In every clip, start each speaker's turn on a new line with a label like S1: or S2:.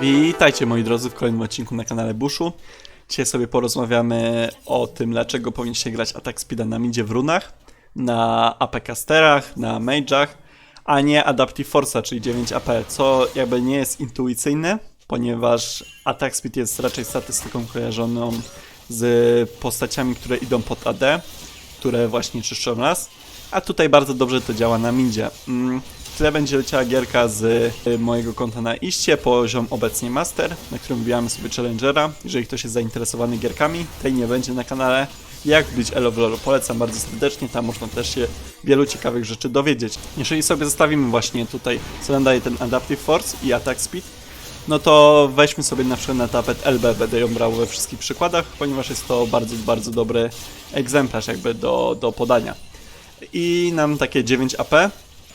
S1: Witajcie moi drodzy w kolejnym odcinku na kanale Bushu. Dzisiaj sobie porozmawiamy o tym, dlaczego powinniście grać Attack Speeda na midzie w runach, na AP casterach, na mage'ach, a nie Adaptive Force'a, czyli 9 AP, co jakby nie jest intuicyjne, ponieważ Attack Speed jest raczej statystyką kojarzoną z postaciami, które idą pod AD, które właśnie czyszczą las, a tutaj bardzo dobrze to działa na midzie. Mm, Tyle będzie leciała gierka z y, mojego konta na iście, poziom obecnie master, na którym wbijamy sobie challengera. Jeżeli ktoś jest zainteresowany gierkami, tej nie będzie na kanale. Jak być elo w polecam bardzo serdecznie, tam można też się wielu ciekawych rzeczy dowiedzieć. Jeżeli sobie zostawimy właśnie tutaj, co nam daje ten Adaptive Force i Attack Speed, no to weźmy sobie na przykład na tapet LB, będę ją brał we wszystkich przykładach, ponieważ jest to bardzo, bardzo dobry egzemplarz jakby do, do podania. I nam takie 9 AP,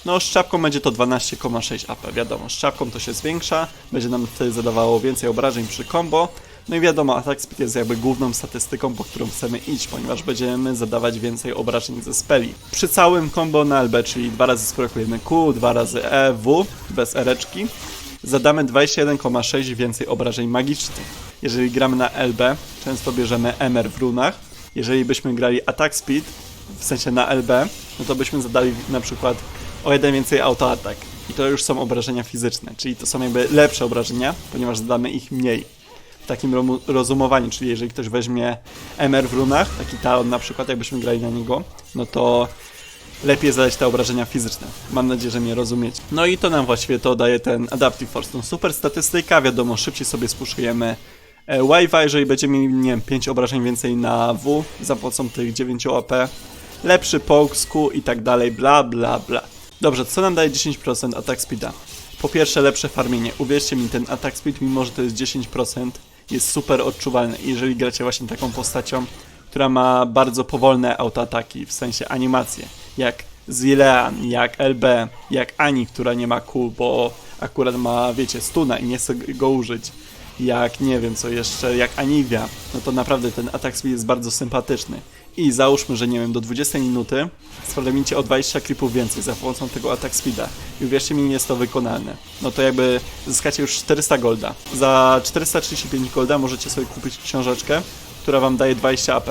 S1: no, z czapką będzie to 12,6 AP, wiadomo. Z czapką to się zwiększa, będzie nam wtedy zadawało więcej obrażeń przy combo. No i wiadomo, attack speed jest jakby główną statystyką, po którą chcemy iść, ponieważ będziemy zadawać więcej obrażeń ze speli. Przy całym combo na LB, czyli dwa razy sprokujemy Q, dwa razy E, W, bez ereczki, zadamy 21,6 więcej obrażeń magicznych. Jeżeli gramy na LB, często bierzemy MR w runach. Jeżeli byśmy grali attack speed, w sensie na LB, no to byśmy zadali na przykład o jeden więcej autoatak. I to już są obrażenia fizyczne, czyli to są jakby lepsze obrażenia, ponieważ zadamy ich mniej. W takim rozumowaniu, czyli jeżeli ktoś weźmie MR w runach, taki talon na przykład, jakbyśmy grali na niego, no to lepiej zadać te obrażenia fizyczne. Mam nadzieję, że mnie rozumiecie. No i to nam właściwie to daje ten Adaptive Force, tą super statystyka, wiadomo, szybciej sobie spuszujemy e, wave'a, jeżeli będziemy mieli, nie wiem, 5 obrażeń więcej na W za pomocą tych 9 AP, lepszy Q i tak dalej, bla bla bla. Dobrze, co nam daje 10% attack speeda? Po pierwsze, lepsze farmienie. Uwierzcie mi, ten attack speed, mimo że to jest 10%, jest super odczuwalny. Jeżeli gracie właśnie taką postacią, która ma bardzo powolne autoataki, w sensie animacje, jak Zilean, jak LB, jak Ani, która nie ma Q, bo akurat ma, wiecie, stuna i nie chce go użyć, jak nie wiem co jeszcze, jak Aniwia, no to naprawdę ten attack speed jest bardzo sympatyczny. I załóżmy, że nie wiem, do 20 minuty sfarmicie o 20 creepów więcej za pomocą tego attack speeda. I uwierzcie mi, jest to wykonalne. No to jakby zyskacie już 400 golda. Za 435 golda możecie sobie kupić książeczkę, która wam daje 20 AP.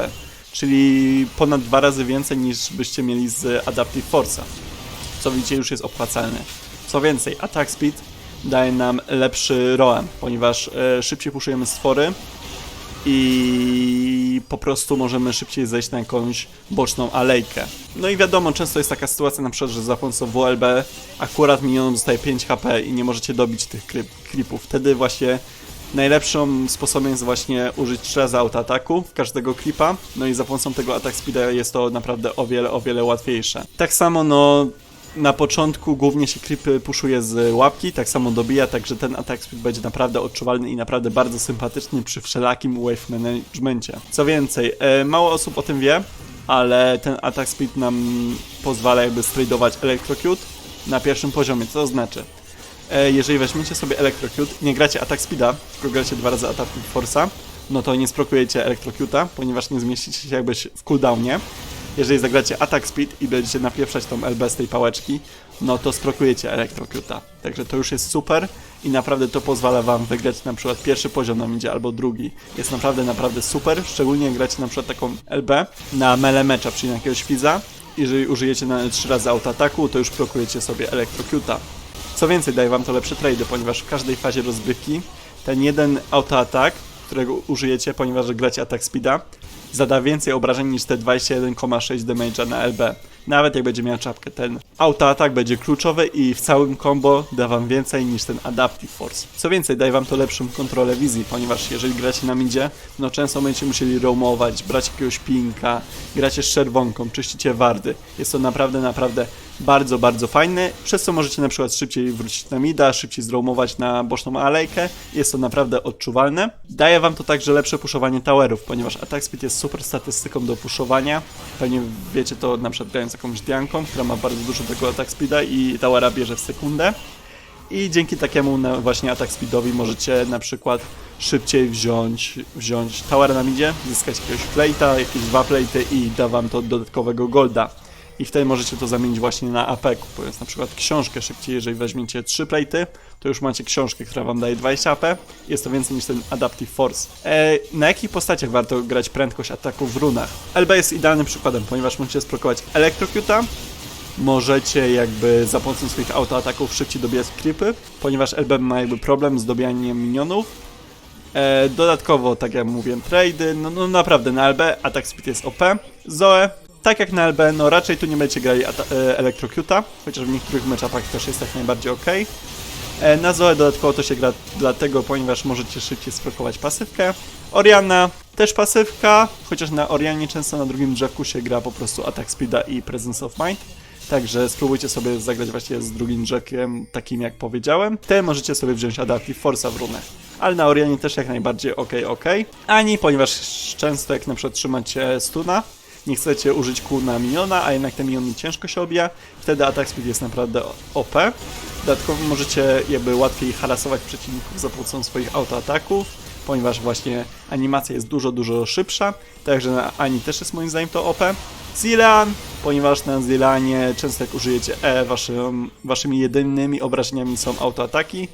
S1: Czyli ponad dwa razy więcej niż byście mieli z Adaptive Force'a. Co widzicie już jest opłacalne. Co więcej, attack speed daje nam lepszy roam, ponieważ e, szybciej puszujemy stwory, i po prostu możemy szybciej zejść na jakąś boczną alejkę. No i wiadomo, często jest taka sytuacja na przykład, że za pomocą WLB akurat minionom zostaje 5 HP i nie możecie dobić tych creepów. Wtedy właśnie najlepszym sposobem jest właśnie użyć 3 razy autoataku w każdego creepa, no i za pomocą tego attack speeda jest to naprawdę o wiele, o wiele łatwiejsze. Tak samo no na początku głównie się creepy puszuje z łapki, tak samo dobija, także ten attack speed będzie naprawdę odczuwalny i naprawdę bardzo sympatyczny przy wszelakim wave managemencie. Co więcej, e, mało osób o tym wie, ale ten attack speed nam pozwala jakby stradować electrocute na pierwszym poziomie, co to znaczy? E, jeżeli weźmiecie sobie electrocute, nie gracie attack speeda, tylko gracie dwa razy attack force'a, no to nie sprokujecie electrocute'a, ponieważ nie zmieścicie się jakby w cooldownie jeżeli zagracie attack speed i będziecie napieprzać tą LB z tej pałeczki, no to sprokujecie Electrocuta. Także to już jest super i naprawdę to pozwala wam wygrać na przykład pierwszy poziom na midzie albo drugi. Jest naprawdę, naprawdę super, szczególnie jak gracie na przykład taką LB na mele mecza, czyli na jakiegoś fiza. Jeżeli użyjecie na 3 razy autoataku, to już prokujecie sobie Electrocuta. Co więcej, daje wam to lepsze trade, ponieważ w każdej fazie rozgrywki ten jeden autoatak, którego użyjecie, ponieważ gracie atak speeda, zada więcej obrażeń niż te 21,6 damage'a na LB. Nawet jak będzie miał czapkę, ten autoatak będzie kluczowy i w całym combo da wam więcej niż ten Adaptive Force. Co więcej, daje wam to lepszą kontrolę wizji, ponieważ jeżeli gracie na midzie, no często będziecie musieli roamować, brać jakiegoś pinka, gracie z czerwonką, czyścicie wardy. Jest to naprawdę, naprawdę bardzo, bardzo fajne, przez co możecie na przykład szybciej wrócić na mida, szybciej zroamować na boczną alejkę, jest to naprawdę odczuwalne. Daje wam to także lepsze puszowanie towerów, ponieważ attack speed jest super statystyką do puszowania. Pewnie wiecie to na przykład grając jakąś Dianką, która ma bardzo dużo tego attack speeda i towera bierze w sekundę. I dzięki takiemu właśnie attack speedowi możecie na przykład szybciej wziąć, wziąć tower na midzie, zyskać jakiegoś plate'a, jakieś dwa plate'y i da wam to dodatkowego golda. I wtedy możecie to zamienić właśnie na AP, kupując na przykład książkę szybciej, jeżeli weźmiecie 3 plate, to już macie książkę, która wam daje 20 AP, jest to więcej niż ten Adaptive Force. E, na jakich postaciach warto grać prędkość ataku w runach? LB jest idealnym przykładem, ponieważ możecie sprokować Electrocuta, możecie jakby za pomocą swoich autoataków szybciej dobijać creepy, ponieważ LB ma jakby problem z dobijaniem minionów. E, dodatkowo, tak jak mówiłem, trady, no, no naprawdę na LB atak speed jest OP. Zoe, tak jak na LB, no raczej tu nie będziecie grali e, Electrocuta, chociaż w niektórych meczapach też jest jak najbardziej ok. E, na Zoe dodatkowo to się gra dlatego, ponieważ możecie szybciej sprokować pasywkę. Oriana też pasywka, chociaż na Orianie często na drugim drzewku się gra po prostu atak speeda i presence of mind. Także spróbujcie sobie zagrać właśnie z drugim drzewkiem, takim jak powiedziałem. Te możecie sobie wziąć Adaptive Force'a w runę. Ale na Orianie też jak najbardziej ok, ok. Ani, ponieważ często jak na przykład trzymacie stuna, nie chcecie użyć kół na miniona, a jednak te miniony ciężko się obija, wtedy atak speed jest naprawdę OP. Dodatkowo możecie jakby łatwiej harasować przeciwników za pomocą swoich autoataków, ponieważ właśnie animacja jest dużo, dużo szybsza, także na Ani też jest moim zdaniem to OP. Zilan, ponieważ na Zilanie często jak użyjecie E, waszym, waszymi jedynymi obrażeniami są autoataki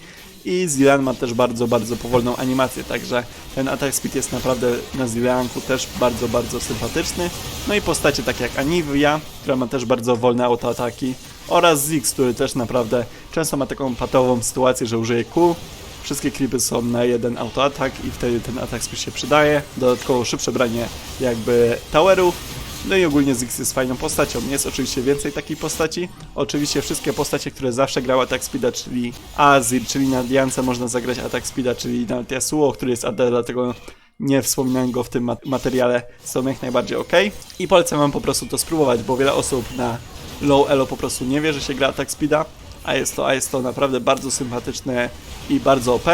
S1: i Zilan ma też bardzo, bardzo powolną animację, także ten atak speed jest naprawdę na Zilanku też bardzo, bardzo sympatyczny. No i postacie takie jak Anivia, która ma też bardzo wolne autoataki oraz Ziggs, który też naprawdę często ma taką patową sytuację, że użyje Q, Wszystkie klipy są na jeden autoatak i wtedy ten atak speed się przydaje. Dodatkowo szybsze branie jakby towerów. No i ogólnie Ziggs jest fajną postacią. Jest oczywiście więcej takich postaci. Oczywiście wszystkie postacie, które zawsze grały atak speeda, czyli Azir, czyli na Diance można zagrać atak speeda, czyli na Yasuo, który jest AD, dlatego nie wspominałem go w tym mat- materiale, są jak najbardziej ok. I polecam wam po prostu to spróbować, bo wiele osób na low elo po prostu nie wie, że się gra atak speeda a jest to, a jest to naprawdę bardzo sympatyczne i bardzo OP.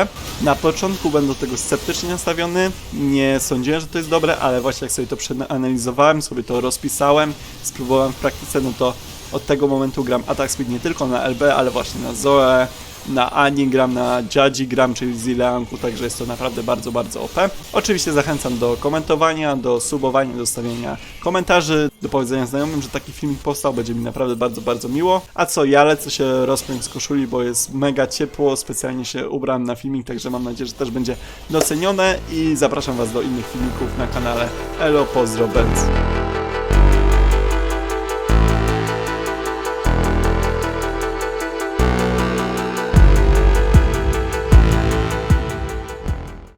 S1: Na początku będę do tego sceptycznie nastawiony, nie sądziłem, że to jest dobre, ale właśnie jak sobie to przeanalizowałem, sobie to rozpisałem, spróbowałem w praktyce, no to od tego momentu gram Attack Speed nie tylko na LB, ale właśnie na Zoe, na Ani gram, na Jadzi gram, czyli Zileanku, także jest to naprawdę bardzo, bardzo OP. Oczywiście zachęcam do komentowania, do subowania, do stawiania komentarzy, do powiedzenia znajomym, że taki filmik powstał, będzie mi naprawdę bardzo, bardzo miło. A co, ja lecę się rozpiąć z koszuli, bo jest mega ciepło, specjalnie się ubrałem na filmik, także mam nadzieję, że też będzie docenione i zapraszam Was do innych filmików na kanale Elo Pozdro Benz.